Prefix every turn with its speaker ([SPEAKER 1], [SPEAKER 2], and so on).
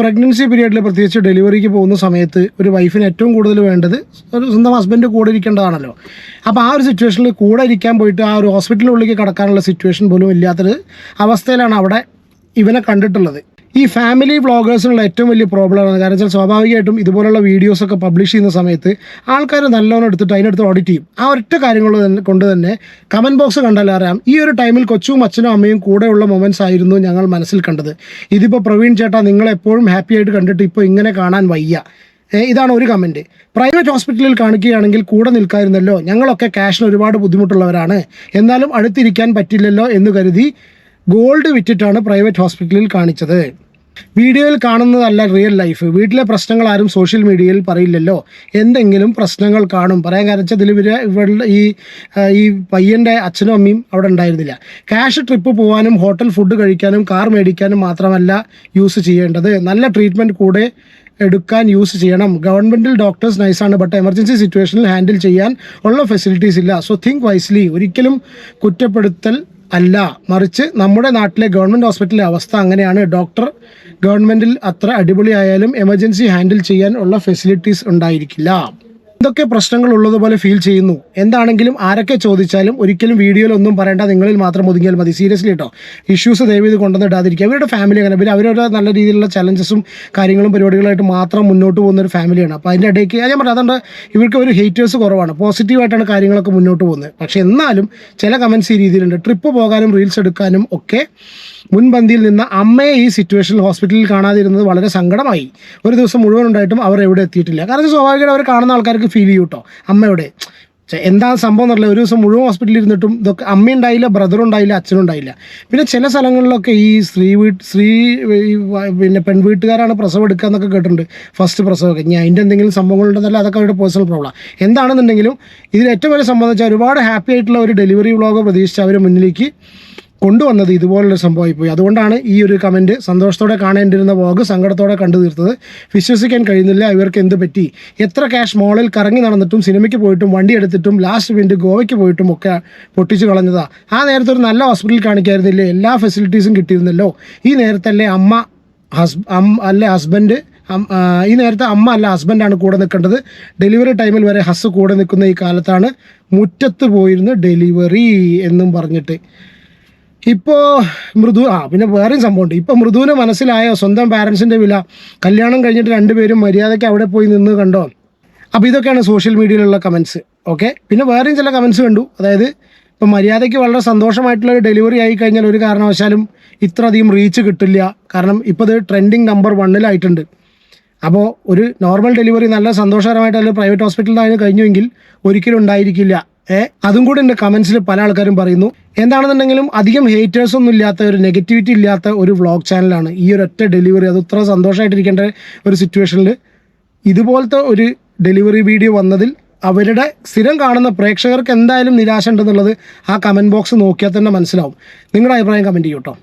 [SPEAKER 1] Pregnancy പീരീഡിൽ പ്രത്യേകിച്ച് ഡെലിവറിക്ക് പോകുന്ന സമയത്ത് ഒരു വൈഫിന് ഏറ്റവും കൂടുതൽ വേണ്ടത് ഒരു സ്വന്തം ഹസ്ബൻഡ് കൂടെ ഇരിക്കേണ്ടതാണല്ലോ. അപ്പോൾ ആ ഒരു സിറ്റുവേഷനിൽ കൂടെ ഇരിക്കാൻ പോയിട്ട് ആ ഒരു ഹോസ്പിറ്റലിനുള്ളിലേക്ക് കടക്കാനുള്ള സിറ്റുവേഷൻ പോലും ഇല്ലാത്തൊരു അവസ്ഥയിലാണ് അവിടെ ഇവനെ കണ്ടിട്ടുള്ളത്. ഈ ഫാമിലി വ്ളോഗേഴ്സിനുള്ള ഏറ്റവും വലിയ പ്രോബ്ലമാണ് കാരണം വെച്ചാൽ സ്വാഭാവികമായിട്ടും ഇതുപോലുള്ള വീഡിയോസൊക്കെ പബ്ലിഷ് ചെയ്യുന്ന സമയത്ത് ആൾക്കാർ നല്ലോണം എടുത്തിട്ട് അതിനടുത്ത് ഓഡിറ്റ് ചെയ്യും. ആ ഒറ്റ കാര്യങ്ങൾ കൊണ്ട് തന്നെ കമന്റ് ബോക്സ് കണ്ടാൽ അറിയാം. ഈ ഒരു ടൈമിൽ കൊച്ചും അച്ഛനും അമ്മയും കൂടെയുള്ള മൊമെന്റ്സ് ആയിരുന്നു ഞങ്ങൾ മനസ്സിൽ കണ്ടത്. ഇതിപ്പോൾ പ്രവീൺ ചേട്ടാ നിങ്ങളെപ്പോഴും ഹാപ്പി ആയിട്ട് കണ്ടിട്ട് ഇപ്പോൾ ഇങ്ങനെ കാണാൻ വയ്യ. ഇതാണ് ഒരു കമന്റ് പ്രൈവറ്റ് ഹോസ്പിറ്റലിൽ കാണിക്കുകയാണെങ്കിൽ കൂടെ നിൽക്കായിരുന്നല്ലോ. ഞങ്ങളൊക്കെ ക്യാഷിന് ഒരുപാട് ബുദ്ധിമുട്ടുള്ളവരാണ്. എന്നാലും അടുത്തിരിക്കാൻ പറ്റില്ലല്ലോ എന്ന് കരുതി ഗോൾഡ് വിറ്റിട്ടാണ് പ്രൈവറ്റ് ഹോസ്പിറ്റലിൽ കാണിച്ചത്. വീഡിയോയിൽ കാണുന്നതല്ല റിയൽ ലൈഫ് വീട്ടിലെ പ്രശ്നങ്ങൾ ആരും സോഷ്യൽ മീഡിയയിൽ പറയില്ലല്ലോ. എന്തെങ്കിലും പ്രശ്നങ്ങൾ കാണും. പറയാൻ കാരണം വെച്ചാൽ ഇതിൽ ഇവർ ഇവരുടെ ഈ ഈ പയ്യന്റെ അച്ഛനും അമ്മയും അവിടെ ഉണ്ടായിരുന്നില്ല. ക്യാഷ് ട്രിപ്പ് പോകാനും ഹോട്ടൽ ഫുഡ് കഴിക്കാനും കാർ മേടിക്കാനും മാത്രമല്ല യൂസ് ചെയ്യേണ്ടത്. നല്ല ട്രീറ്റ്മെന്റ് കൂടെ എടുക്കാൻ യൂസ് ചെയ്യണം. ഗവൺമെന്റിൽ ഡോക്ടേഴ്സ് നൈസാണ് ബട്ട് എമർജൻസി സിറ്റുവേഷനിൽ ഹാൻഡിൽ ചെയ്യാൻ ഉള്ള ഫെസിലിറ്റീസ് ഇല്ല. സോ തിങ്ക് വൈസ്ലി ഒരിക്കലും കുറ്റപ്പെടുത്തൽ അല്ല മറിച്ച് നമ്മുടെ നാട്ടിലെ ഗവൺമെന്റ് ഹോസ്പിറ്റലിലെ അവസ്ഥ അങ്ങനെയാണ്. ഡോക്ടർ ഗവൺമെന്റിൽ അത്ര അടിപൊളിയായാലും എമർജൻസി ഹാൻഡിൽ ചെയ്യാൻ ഉള്ള ഫെസിലിറ്റീസ് ഉണ്ടായിരിക്കില്ല. എന്തൊക്കെ പ്രശ്നങ്ങൾ ഉള്ളതുപോലെ ഫീൽ ചെയ്യുന്നു? എന്താണെങ്കിലും ആരൊക്കെ ചോദിച്ചാലും ഒരിക്കലും വീഡിയോയിൽ ഒന്നും പറയേണ്ട നിങ്ങളിൽ മാത്രം ഒതുങ്ങിയാൽ മതി. സീരിയസ്ലി കേട്ടോ ഇഷ്യൂസ് ദയവ് ഇത് കൊണ്ടുവന്ന് ഇടാതിരിക്കുക. അവരുടെ ഫാമിലി അങ്ങനെ പിന്നെ അവരുടെ നല്ല രീതിയിലുള്ള ചലഞ്ചസും കാര്യങ്ങളും പരിപാടികളായിട്ട് മാത്രം മുന്നോട്ട് പോകുന്ന ഒരു ഫാമിലിയാണ് അപ്പോൾ അതിന്റെ ഇടയ്ക്ക് ഞാൻ പറഞ്ഞത് അതുകൊണ്ട് ഇവർക്ക് ഒരു ഹേറ്റേഴ്സ് കുറവാണ്. പോസിറ്റീവായിട്ടാണ് കാര്യങ്ങളൊക്കെ മുന്നോട്ട് പോകുന്നത്. പക്ഷേ എന്നാലും ചില കമൻസ് ഈ രീതിയിലുണ്ട്. ട്രിപ്പ് പോകാനും റീൽസ് എടുക്കാനും ഒക്കെ മുൻപന്തിയിൽ നിന്ന് അമ്മയെ ഈ സിറ്റുവേഷനിൽ ഹോസ്പിറ്റലിൽ കാണാതിരുന്നത് വളരെ സങ്കടമായി. ഒരു ദിവസം മുഴുവൻ ഉണ്ടായിട്ടും അവർ എവിടെ എത്തിയിട്ടില്ല. കാരണം സ്വാഭാവികമായിട്ട് അവർ കാണുന്ന ആൾക്കാർക്ക് ഫീൽ ചെയ്യും കേട്ടോ അമ്മയുടെ. എന്താ സംഭവം എന്നറിയില്ല. ഒരു ദിവസം മുഴുവൻ ഹോസ്പിറ്റലിൽ ഇരുന്നിട്ടും ഇതൊക്കെ അമ്മ ഉണ്ടായില്ല ബ്രദർ ഉണ്ടായില്ല ഉണ്ടായില്ല. പിന്നെ ചില സ്ഥലങ്ങളിലൊക്കെ ഈ സ്ത്രീ വീട്ട് സ്ത്രീ പിന്നെ പെൺവീട്ടുകാരാണ് പ്രസവം എടുക്കുക എന്നൊക്കെ കേട്ടിട്ടുണ്ട്. ഫസ്റ്റ് പ്രസവമൊക്കെ. ഇനി അതിന്റെ എന്തെങ്കിലും സംഭവങ്ങളുണ്ടെന്നല്ല അതൊക്കെ അവരുടെ പേഴ്സണൽ പ്രോബ്ലം എന്താണെന്നുണ്ടെങ്കിലും ഇതിൽ ഏറ്റവും വലിയ സംഭവം ഒരുപാട് ഹാപ്പി ആയിട്ടുള്ള ഒരു ഡെലിവറി വ്ളോഗ് പ്രതീക്ഷിച്ച് അവർ മുന്നിലേക്ക് കൊണ്ടുവന്നത് ഇതുപോലുള്ള സംഭവമായി പോയി അതുകൊണ്ടാണ് ഈ ഒരു കമന്റ് സന്തോഷത്തോടെ കാണേണ്ടിരുന്ന വ്ളോഗ് സങ്കടത്തോടെ കണ്ടു തീർത്തത്. വിശ്വസിക്കാൻ കഴിയുന്നില്ല ഇവർക്ക് എന്ത് പറ്റി? എത്ര ക്യാഷ് മോളിൽ കറങ്ങി നടന്നിട്ടും സിനിമയ്ക്ക് പോയിട്ടും വണ്ടി എടുത്തിട്ടും ലാസ്റ്റ് വീണ്ടും ഗോവയ്ക്ക് പോയിട്ടും ഒക്കെ പൊട്ടിച്ചു കളഞ്ഞതാ. ആ നേരത്തെ ഒരു നല്ല ഹോസ്പിറ്റലിൽ കാണിക്കായിരുന്നില്ലേ? എല്ലാ ഫെസിലിറ്റീസും കിട്ടിയിരുന്നല്ലോ. ഈ നേരത്തല്ലേ അമ്മ ഹസ് അല്ലെ ഹസ്ബൻഡ് ഈ നേരത്തെ അമ്മ അല്ല ഹസ്ബൻഡാണ് കൂടെ നിൽക്കേണ്ടത്. ഡെലിവറി ടൈമിൽ വരെ ഹസ് കൂടെ നിൽക്കുന്ന ഈ കാലത്താണ് മുറ്റത്ത് പോയിരുന്ന് ഡെലിവറി എന്നും പറഞ്ഞിട്ട്. ഇപ്പോൾ മൃദു ആ പിന്നെ വേറെയും സംഭവമുണ്ട്. ഇപ്പോൾ മൃദുവിന് മനസ്സിലായോ? സ്വന്തം പാരൻസിന്റെ വില. കല്യാണം കഴിഞ്ഞിട്ട് രണ്ടുപേരും മര്യാദയ്ക്ക് അവിടെ പോയി നിന്ന് കണ്ടോ? അപ്പോൾ ഇതൊക്കെയാണ് സോഷ്യൽ മീഡിയയിലുള്ള കമൻസ് ഓക്കെ? പിന്നെ വേറെയും ചില കമൻസ് കണ്ടു. അതായത് ഇപ്പം മര്യാദയ്ക്ക് വളരെ സന്തോഷമായിട്ടുള്ള ഒരു ഡെലിവറി ആയി കഴിഞ്ഞാൽ ഒരു കാരണവശാലും ഇത്ര അധികം റീച്ച് കിട്ടില്ല. കാരണം ഇപ്പോൾ ഇത് ട്രെൻഡിങ് നമ്പർ വണ്ണിലായിട്ടുണ്ട്. അപ്പോൾ ഒരു നോർമൽ ഡെലിവറി നല്ല സന്തോഷകരമായിട്ട് അല്ലെങ്കിൽ പ്രൈവറ്റ് ഹോസ്പിറ്റലിൽ കഴിഞ്ഞുവെങ്കിൽ ഒരിക്കലും ഉണ്ടായിരിക്കില്ല. അതും കൂടെ എന്റെ കമൻസിൽ പല ആൾക്കാരും പറയുന്നു. എന്താണെന്നുണ്ടെങ്കിലും അധികം ഹേറ്റേഴ്സ് ഒന്നും ഇല്ലാത്ത ഒരു നെഗറ്റിവിറ്റി ഇല്ലാത്ത ഒരു വ്ളോഗ് ചാനലാണ് ഈ ഒരു ഒറ്റ ഡെലിവറി അത് ഇത്ര സന്തോഷമായിട്ടിരിക്കേണ്ട ഒരു സിറ്റുവേഷനിൽ ഇതുപോലത്തെ ഒരു ഡെലിവറി വീഡിയോ വന്നതിൽ അവരുടെ സ്ഥിരം കാണുന്ന പ്രേക്ഷകർക്ക് എന്തായാലും നിരാശ ഉണ്ടെന്നുള്ളത് ആ കമന്റ് ബോക്സ് നോക്കിയാൽ തന്നെ മനസ്സിലാവും. നിങ്ങളുടെ അഭിപ്രായം കമന്റ് ചെയ്യൂട്ടോ